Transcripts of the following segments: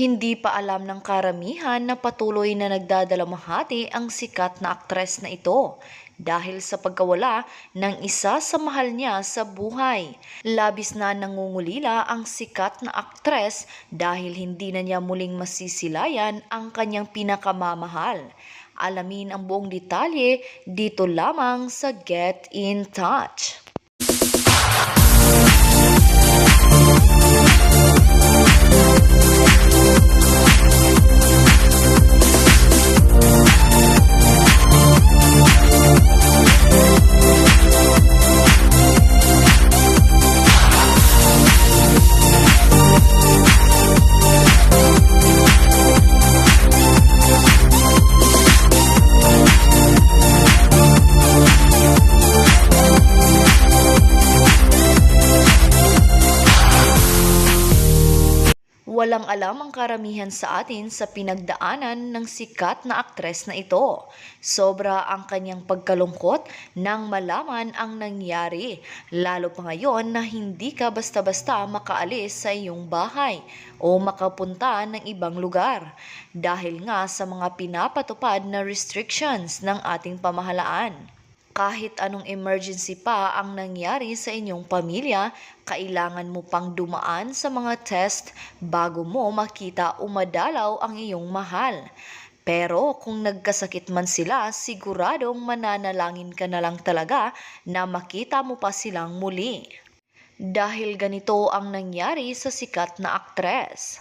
Hindi pa alam ng karamihan na patuloy na nagdadalamhati ang sikat na aktres na ito dahil sa pagkawala ng isa sa mahal niya sa buhay. Labis na nangungulila ang sikat na aktres dahil hindi na niya muling masisilayan ang kanyang pinakamamahal. Alamin ang buong detalye dito lamang sa Get in Touch. Walang alam ang karamihan sa atin sa pinagdaanan ng sikat na aktres na ito. Sobra ang kanyang pagkalungkot nang malaman ang nangyari, lalo pa ngayon na hindi ka basta-basta makaalis sa iyong bahay o makapunta ng ibang lugar dahil nga sa mga pinapatupad na restrictions ng ating pamahalaan. Kahit anong emergency pa ang nangyari sa inyong pamilya, kailangan mo pang dumaan sa mga test bago mo makita umadalaw ang iyong mahal. Pero kung nagkasakit man sila, siguradong mananalangin ka na lang talaga na makita mo pa silang muli. Dahil ganito ang nangyari sa sikat na aktres.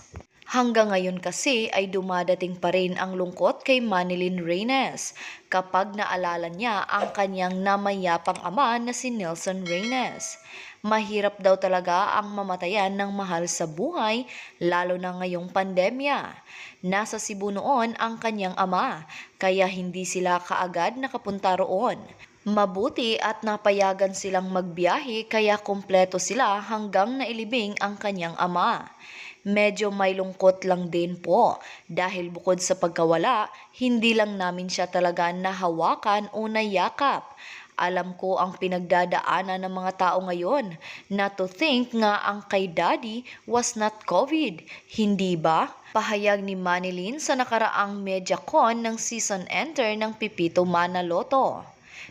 Hanggang ngayon kasi ay dumadating pa rin ang lungkot kay Manilyn Reynes kapag naalala niya ang kanyang namayapang ama na si Nelson Reynes. Mahirap daw talaga ang mamatayan ng mahal sa buhay lalo na ngayong pandemya. Nasa Cebu noon ang kanyang ama kaya hindi sila kaagad nakapunta roon. Mabuti at napayagan silang magbiyahe kaya kumpleto sila hanggang nailibing ang kanyang ama. Medyo may lungkot lang din po dahil bukod sa pagkawala, hindi lang namin siya talaga nahawakan o nayakap. Alam ko ang pinagdadaanan ng mga tao ngayon na to think nga ang kay daddy was not COVID. Hindi ba? Pahayag ni Manilyn sa nakaraang MediaCon ng season enter ng Pipito Manaloto.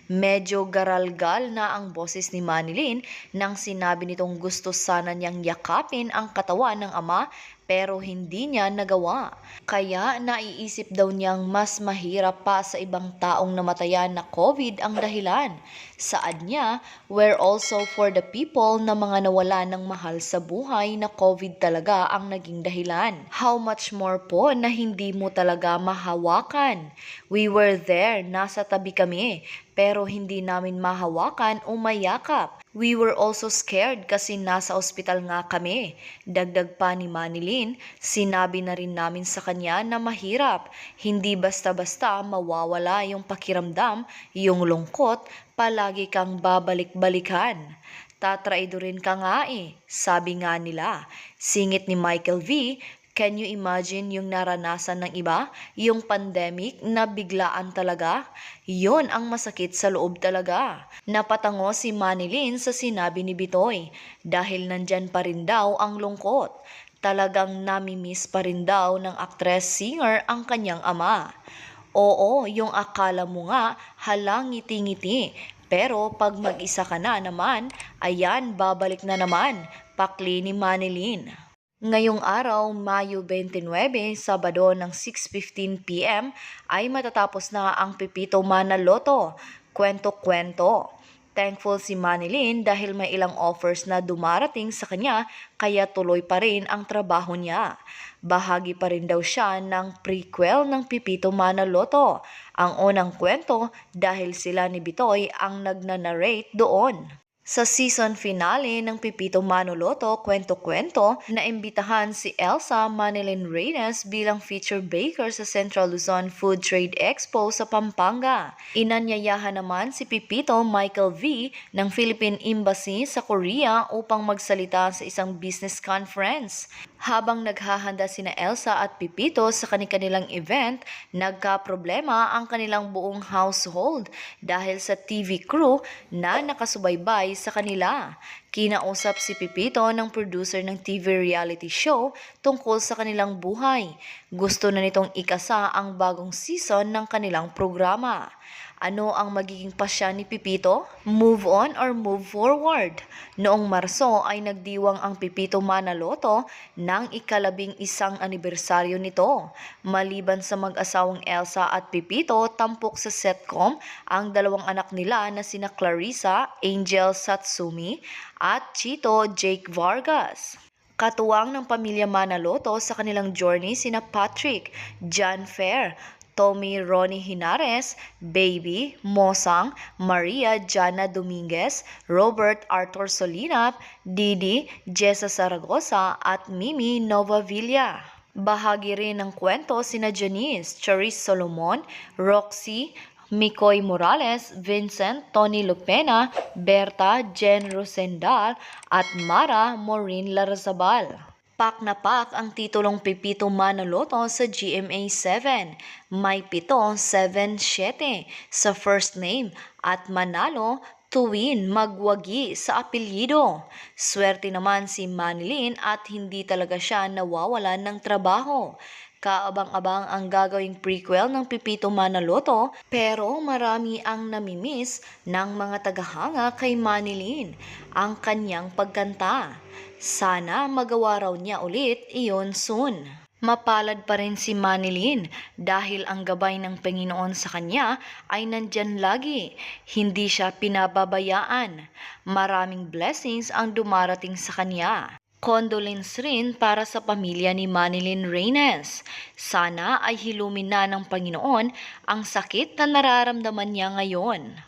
Medyo garalgal na ang boses ni Manilyn nang sinabi nitong gusto sana niyang yakapin ang katawan ng ama pero hindi niya nagawa. Kaya naiisip daw niyang mas mahirap pa sa ibang taong namatayan na COVID ang dahilan. Saad niya, we're also for the people na mga nawala ng mahal sa buhay na COVID talaga ang naging dahilan. How much more po na hindi mo talaga mahawakan. We were there, nasa tabi kami, pero hindi namin mahawakan o mayakap. We were also scared kasi nasa ospital nga kami. Dagdag pa ni Manilyn, sinabi na rin namin sa kanya na mahirap. Hindi basta-basta mawawala yung pakiramdam, yung lungkot, palagi kang babalik-balikan. Tatraido rin ka nga eh, sabi nga nila. Singit ni Michael V, Can you imagine yung naranasan ng iba? Yung pandemic na biglaan talaga? Yon ang masakit sa loob talaga. Napatango si Manilyn sa sinabi ni Bitoy dahil nandyan pa rin daw ang lungkot. Talagang namimiss pa rin daw ng actress-singer ang kanyang ama. Oo, yung akala mo nga halang ngiti-ngiti. Pero pag mag-isa ka na naman, ayan, babalik na naman. Pakli ni Manilyn. Ngayong araw, Mayo 29, Sabado ng 6.15pm ay matatapos na ang Pipito Manaloto, kwento-kwento. Thankful si Manilyn dahil may ilang offers na dumarating sa kanya kaya tuloy pa rin ang trabaho niya. Bahagi pa rin daw siya ng prequel ng Pipito Manaloto, ang unang kwento dahil sila ni Bitoy ang nagnanarrate doon. Sa season finale ng Pipito Manoloto, kwento-kwento, naimbitahan si Elsa Manilyn Reyes bilang feature baker sa Central Luzon Food Trade Expo sa Pampanga. Inanyayahan naman si Pipito Michael V ng Philippine Embassy sa Korea upang magsalita sa isang business conference. Habang naghahanda sina Elsa at Pipito sa kanilang event, nagka-problema ang kanilang buong household dahil sa TV crew na nakasubaybay sa kanila. Kinausap si Pipito ng producer ng TV reality show tungkol sa kanilang buhay. Gusto na nitong ikasa ang bagong season ng kanilang programa. Ano ang magiging pasya ni Pipito? Move on or move forward? Noong Marso ay nagdiwang ang Pipito Manaloto ng ikalabing isang anibersaryo nito. Maliban sa mag-asawang Elsa at Pipito, tampok sa setcom ang dalawang anak nila na sina Clarissa, Angel Satsumi at Chito Jake Vargas. Katuwang ng pamilya Manaloto sa kanilang journey sina Patrick, John Fair, Tommy Ronnie Hinares, Baby, Mosang, Maria Jana Dominguez, Robert Arthur Solinap, Didi, Jessa Zaragoza at Mimi Nova Villa. Bahagi rin ng kwento sina Janice, Charis Solomon, Roxy, Mikoy Morales, Vincent, Tony Lupena, Berta, Jen Rosendal at Mara Maureen Larazabal. Pak na pak ang titulong Pipito Manaloto sa GMA 7. May pito, 7-7 sa first name at manalo tuwin magwagi sa apelyido. Swerte naman si Manilin at hindi talaga siya nawawalan ng trabaho. Kaabang-abang ang gagawing prequel ng Pipito Manaloto pero marami ang namimiss ng mga tagahanga kay Manilin ang kanyang pagkanta. Sana magawa raw niya ulit iyon soon. Mapalad pa rin si Manilin dahil ang gabay ng Panginoon sa kanya ay nandyan lagi. Hindi siya pinababayaan. Maraming blessings ang dumarating sa kanya. Condolence rin para sa pamilya ni Manilin Reynes. Sana ay hilumin na ng Panginoon ang sakit na nararamdaman niya ngayon.